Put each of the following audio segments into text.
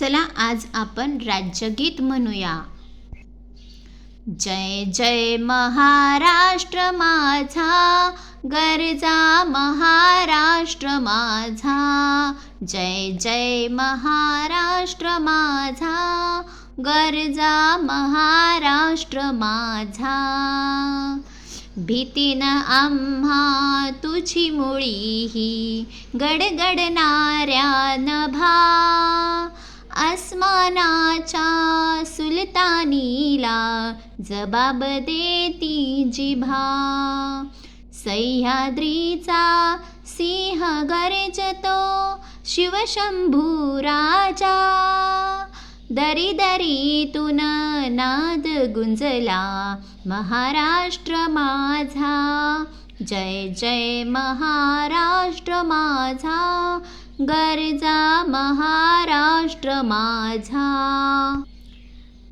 चला आज आपण राज्यगीत म्हणूया. जय जय महाराष्ट्र माझा गरजा महाराष्ट्र माझा. जय जय महाराष्ट्र माझा गरजा महाराष्ट्र माझा. भीतीनं आम्हा तुझी मुळी ही गडगडणाऱ्या नभा. आसमानाच्या सुलतानीला जबाब देती जिभा. सह्याद्रीचा सिंह गर्जतो शिवशंभू राजा दरी दरीतून नाद गुंजला महाराष्ट्र माझा. जय जय महाराष्ट्र माझा. गरजा महाराष्ट्र माझा.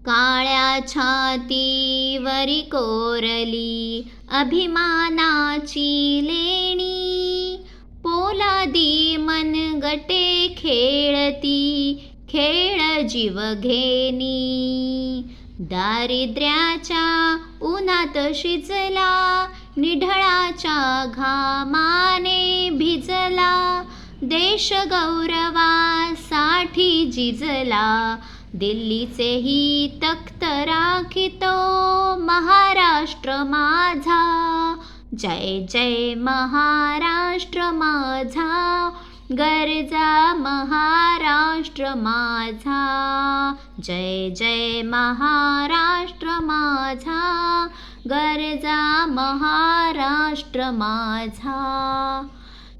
काळ्या छातीवरी कोरली अभिमानाची लेणी. पोलादी मनगटे खेळती खेळ जीव घेणी. दारिद्र्याच्या उन्हात शिजला निढळाच्या घामाने भिजला देश गौरवासाठी जिजला दिल्लीचेही तख्त राखितो महाराष्ट्र माझा. जय जय महाराष्ट्र माझा गरजा महाराष्ट्र माझा. जय जय महाराष्ट्र माझा गरजा महाराष्ट्र माझा.